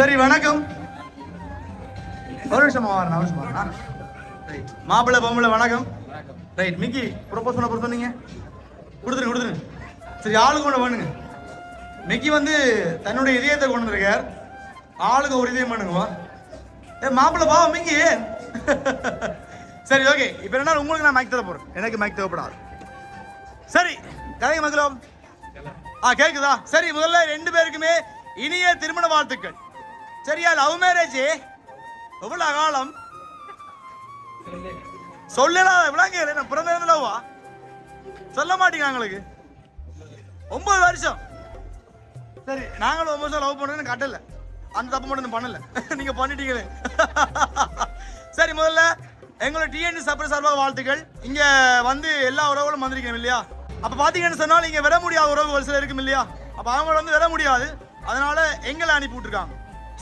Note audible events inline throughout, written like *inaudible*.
சரி வணக்கம். ஒரு நிமிஷமா வரணும் ஒரு நிமிஷம் வரணும் ரைட் மாப்பிள்ளை பொம்பளை வணக்கம். ரைட் மிக்கி ப்ரொபோஸ் பண்ண பொறுத்த வந்தீங்க. கொடுத்துருங்க கொடுத்துருங்க. சரி ஆளுக்கு ஒன்று பண்ணுங்க. மிக்கி வந்து தன்னுடைய இதயத்தை கொண்டு வந்திருக்கார். ஆளுக்கு ஒரு இதயம் பண்ணுங்க. ஏ மாப்பிள்ளை பாவா மிக்கி. சரி ஓகே இப்போ என்ன உங்களுக்கு நான் மைக் தர போறேன். எனக்கு மைக் தேவைப்படாது. சரி கதை மக்களும் ஆ கேக்குதா? சரி முதல்ல ரெண்டு பேருக்குமே இனிய திருமண வாழ்த்துக்கள். சரியா லவ் மேரேஜ்? எவ்வளவு காலம் சொல்லலாம் விளங்க என்ன பிறந்த லவ்வா? சொல்ல மாட்டீங்க எங்களுக்கு ஒன்பது வருஷம். சரி நாங்களும் ஒன்பது வருஷம் லவ் பண்ணுறேன்னு கட்டல அந்த தப்பு மட்டும் பண்ணல. நீங்க பண்ணிட்டீங்களே. சரி முதல்ல எங்களோட டிஎன்டி சப்பர் சார்பாக வாழ்த்துக்கள். இங்க வந்து எல்லா உறவுகளும் வந்திருக்கணும் இல்லையா? அப்ப பாத்தீங்கன்னு சொன்னால் இங்க வர முடியாத உறவுகள் சில இருக்கும் இல்லையா? அப்ப அவங்கள வந்து வர முடியாது. அதனால எங்களை அனுப்பி விட்டுருக்காங்க.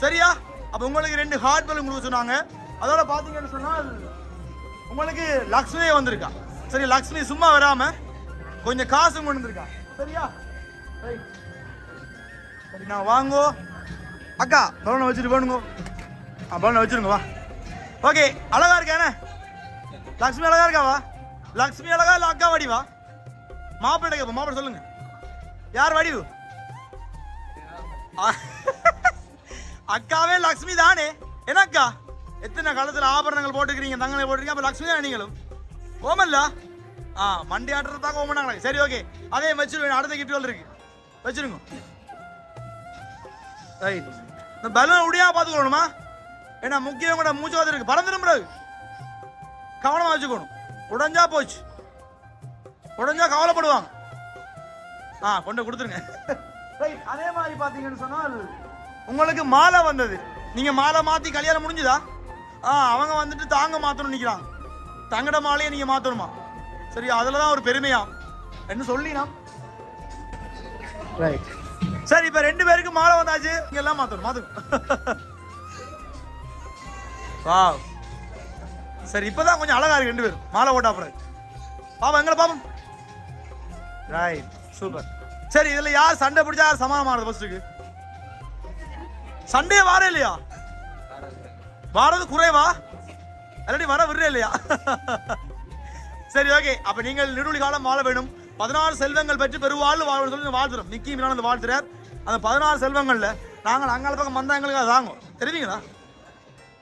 சரியா? அப்ப உங்களுக்கு ரெண்டு ஹார்ட் பலூன் கொடுக்க சொன்னாங்க. அதோட பாத்தீங்கன்னு சொன்னால் உங்களுக்கு லக்ஷ்மியே வந்திருக்கா. சரி லக்ஷ்மி சும்மா வராம கொஞ்சம் காசும் கொண்டு வந்திருக்கா சரியா? சரி. நான் வாங்கோ. அக்கா பலனை வச்சுட்டு போனுங்கோ. ஆ பலனை வச்சிருங்க வா. ஓகே அழகா இருக்கானே லக்ஷ்மி அழகா இருக்காவா லக்ஷ்மி அழகா இல்லை அக்கா வடிவா மாப்பிள்ளை கேப்ப மாப்பிள்ளை சொல்லுங்க. யார் வடிவு? அக்காவே லக்ஷ்மி தானே? என்ன அக்கா? எத்தனை காலத்தில் ஆபரணங்கள் போட்டுக்கிறீங்க தங்கனை போட்டுருக்கீங்க அப்போ லக்ஷ்மி தானே நீங்களும்? ஓமல்ல ஆ மண்டி ஆட்டுறதுக்காக ஓமனாங்களே சரி ஓகே. அதே வச்சிருவேன் அடுத்த கிஃப்ட்கள் இருக்கு. வச்சிருங்க. ரைட் இந்த பலூன் உடையா பார்த்துக்கணுமா? ஏன்னா முக்கியம் கூட மூச்சு வந்து இருக்கு. பறந்துடும் பிறகு. கவனமாக வச்சுக்கணும். உடஞ்சா போச்சு. உடஞ்சா கவலைப்படுவாங்க. ஆ கொண்டு கொடுத்துருங்க. ரைட் அதே மாதிரி பார்த்தீங்கன்னு சொன்னால் உங்களுக்கு மாலை வந்தது. நீங்க மாலை மாத்தி கல்யாணம் முடிஞ்சுதா? ஆ அவங்க வந்துட்டு தாங்க மாத்தணும் நிக்கிறாங்க. தங்கட மாலையை நீங்க மாத்தணுமா? சரி அதுல தான் ஒரு பெருமையா? என்ன சொல்லினா? ரைட் சரி இப்ப ரெண்டு பேருக்கு மாலை வந்தாச்சு. இங்க எல்லாம் மாத்தணும் மாத்தணும் வா சரி இப்பதான் கொஞ்சம் அழகா இருக்கு ரெண்டு பேரும். மாலை ஓட்டா பிறகு பாப்பா எங்களை பாப்போம். ரைட் சூப்பர் சரி இதுல யார் சண்டை பிடிச்சா யார் சமாதானமானது ஃபர்ஸ்ட்டுக்கு சண்டே வார இல்லையா? வாரது குறைவா? இல்லாட்டி வர விடுற இல்லையா? சரி ஓகே. அப்ப நீங்கள் நெடுவழி காலம் வாழ வேணும் பதினாறு செல்வங்கள் பெற்று பெருவாழ்வு வாழ சொல்லி வாழ்த்துறோம். நிக்கி மீனானந்த வாழ்த்துறார். அந்த பதினாறு செல்வங்கள்ல நாங்கள் அங்கால பக்கம் வந்தா எங்களுக்கு அதை வாங்கும். தெரியுங்களா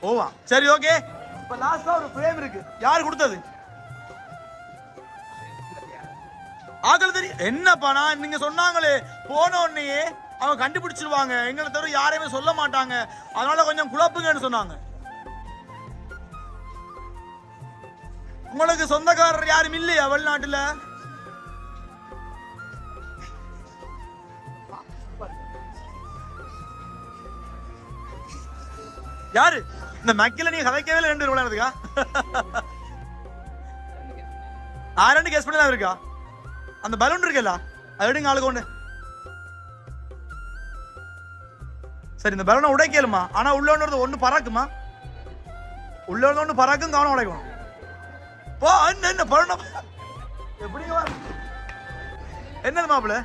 ஓவா சரி ஓகே. இப்ப லாஸ்டா ஒரு ஃப்ரேம் இருக்கு. யார் கொடுத்தது? ஆக்கள் தெரியும். என்னப்பா நான் நீங்க சொன்னாங்களே போன உடனேயே அவங்க கண்டுபிடிச்சிருவாங்க. எங்களை தவிர யாரையுமே சொல்ல மாட்டாங்க. அதனால கொஞ்சம் குழப்புங்கன்னு சொன்னாங்க. உங்களுக்கு சொந்தக்காரர் யாரும் இல்லையா வெளிநாட்டுல? யாரு? இந்த மக்கில நீ கதைக்கவே இல்லை ரெண்டு பேர் விளையாடுறதுக்கா? ஆ ரெண்டு பண்ணி தான் இருக்கா? அந்த பலூன் இருக்குல்ல அது எடுங்க ஆளுக்கு ஒன்று சரி இந்த பலனை உடைக்கலுமா? ஆனா உள்ள ஒன்று பறக்குமா? உள்ள ஒன்று பறக்கும் கவனம் உடைக்கணும். போ என்ன என்ன பலூனை. எப்படி என்னது மாப்பிள்ள?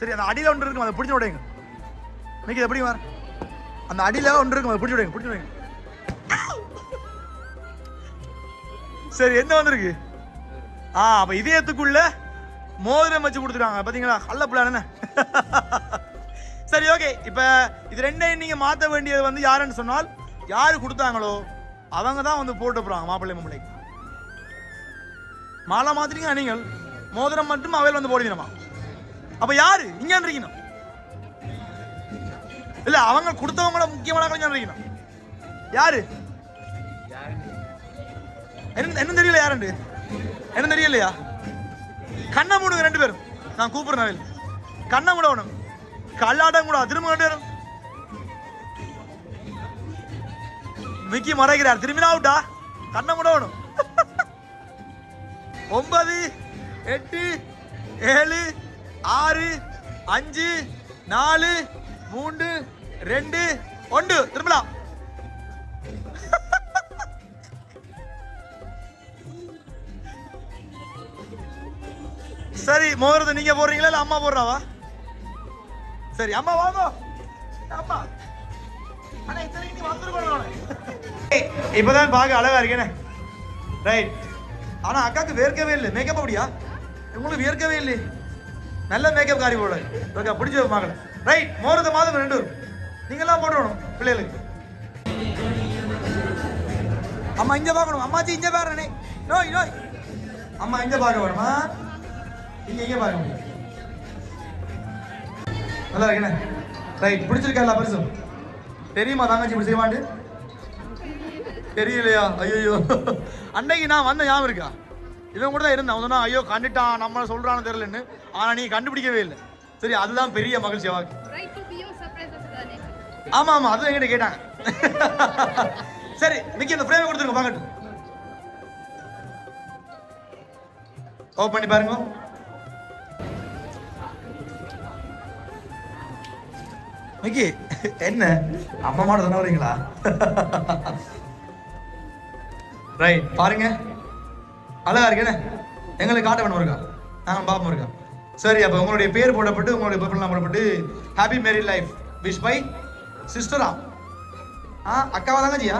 சரி அந்த அடியில் ஒன்று இருக்கும்? அதை பிடிச்சி உடைங்க. இன்னைக்கு எப்படி வர அந்த அடியில ஒன்று இருக்கும்? அதை பிடிச்சி விடுங்க பிடிச்சி விடுங்க சரி என்ன வந்திருக்கு? ஆ அப்ப இதயத்துக்குள்ள மோதிரம் வச்சு கொடுத்துருக்காங்க பாத்தீங்களா? கள்ள பிளான் என்ன *laughs* சரி ஓகே இப்ப இது ரெண்டையும் நீங்க மாத்த வேண்டியது வந்து யாருன்னு சொன்னால் யாரு கொடுத்தாங்களோ அவங்க தான் வந்து போட்டு போகிறாங்க மாப்பிள்ளை மாப்பிள்ளைக்கு மாலை மாத்திரீங்க நீங்கள் மோதிரம் மட்டும் அவையில் வந்து போடுவீனமா அப்ப யாரு? இங்கே இருக்கணும். இல்ல அவங்க கொடுத்தவங்கள முக்கியமான இருக்கணும். யாரு? என்ன தெரியல யாருண்டு? என்ன தெரியலையா? கண்ணை மூடுங்க ரெண்டு பேரும். நான் கூப்பிடுறேன் நவேல் கண்ணை மூடணும் கல்லாட்டம் கூட திரும்ப ரெண்டு மிக்கி மறைக்கிறார் திரும்பி அவுட்டா கண்ணை மூடணும் *laughs* ஒன்பது எட்டு ஏழு ஆறு அஞ்சு நாலு மூன்று ரெண்டு ஒன்று. திரும்பலாம் *laughs* சரி மோதிரத்தை நீங்க போடுறீங்களா இல்ல அம்மா போடுறாவா? சரி அம்மா வாங்க. அம்மா. அண்ணா இத்தனைக்கு நீ வந்துருக்கணும் இப்பதான் பார்க்க அழகா இருக்கேனே ரைட் ஆனா அக்காக்கு வேர்க்கவே இல்லை. மேக்கப் அப்படியா? உங்களுக்கு வேர்க்கவே இல்லை நல்ல மேக்கப் காரி போட ஓகே பிடிச்ச மகள். ரைட் மோரத மாதம் ரெண்டு நீங்களாம் நீங்கெல்லாம் போடணும் பிள்ளைகளுக்கு. அம்மா இங்க பார்க்கணும். அம்மாச்சி இங்க பாருனே நோய் நோய். அம்மா இங்க பார்க்க வேணுமா இங்க இங்க பார்க்க முடியும். நல்லா இருக்கேனே? ரைட் பிடிச்சிருக்கா பரிசு தெரியுமா தங்கச்சி இப்படி செய்வாண்டு தெரியலையா? ஐயோ அன்னைக்கு நான் வந்த ஞாபகம் இருக்கா? இவன் கூட தான் இருந்தேன். அவன் சொன்னா ஐயோ கண்டுட்டான். நம்மள சொல்றான்னு தெரியலன்னு. ஆனா நீ கண்டுபிடிக்கவே இல்லை. சரி அதுதான் பெரிய மகிழ்ச்சி வாக்கு Right to be your surprise தானே ஆமா ஆமா. அதுவும் என்கிட்ட கேட்டாங்க. சரி மிக்கி அந்த ஃப்ரேம் கொடுத்துருங்க. வாங்கட்டும். ஓ பண்ணி பாருங்க. மிக்கி என்ன? அம்மா மாட தானே வரீங்களா? ரைட் பாருங்க. அழகா இருக்கேனே எங்களுக்கு காட்ட வேணும் இருக்கா நாங்கள் பார்ப்போம் இருக்கா சரி அப்போ உங்களுடைய பேர் போடப்பட்டு உங்களுடைய பேப்பர்லாம் போடப்பட்டு happy married life wish by சிஸ்டரா ஆ அக்காவா ஜியா?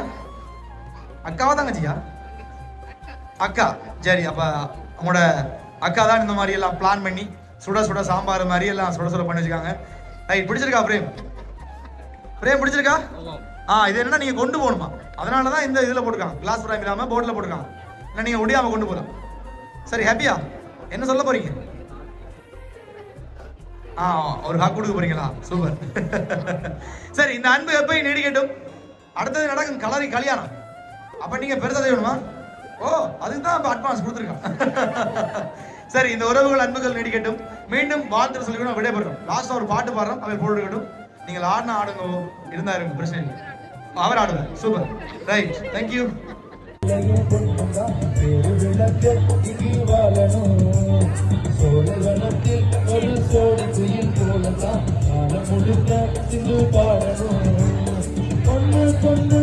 அக்காவா ஜியா? அக்கா. சரி அப்போ உங்களோட அக்கா தான் இந்த மாதிரி எல்லாம் பிளான் பண்ணி சுட சுட சாம்பார் மாதிரி எல்லாம் சுட சுட பண்ணி வச்சுக்காங்க ரைட் பிடிச்சிருக்கா பிரேம் பிரேம் பிடிச்சிருக்கா? ஆ இது என்னன்னா நீங்க கொண்டு போகணுமா? அதனால தான் இந்த இதுல போட்டுருக்காங்க கிளாஸ் பிராம் இல்லாம போர்டில் போட்டுருக்காங்க இல்லை நீங்க முடியாம கொண்டு போகலாம் சரி ஹாப்பியா என்ன சொல்ல போறீங்க? ஆ ஒரு ஹாக் கொடுக்க போறீங்களா? சூப்பர் *laughs* சரி இந்த அன்பு எப்பயும் நீடிக்கட்டும் அடுத்தது நடக்கும் கலரி கல்யாணம். அப்ப நீங்க பெருசா செய்யணுமா? ஓ அதுக்கு தான் இப்ப அட்வான்ஸ் கொடுத்துருக்கான். *laughs* சரி இந்த உறவுகள் அன்புகள் நீடிக்கட்டும் மீண்டும் வாழ்த்து சொல்லிக்கணும் விடைபெறோம் லாஸ்டா ஒரு பாட்டு பாடுறோம். அவர் போட்டுக்கட்டும். நீங்கள் ஆடின ஆடுங்க இருந்தா பிரச்சனை இல்லை. அவர் ஆடுங்க சூப்பர் ரைட் தேங்க்யூ ஒரு சோடி குயில் போலதான் முழுக்க சிந்து பாடணும் பொண்ணு பொண்ணு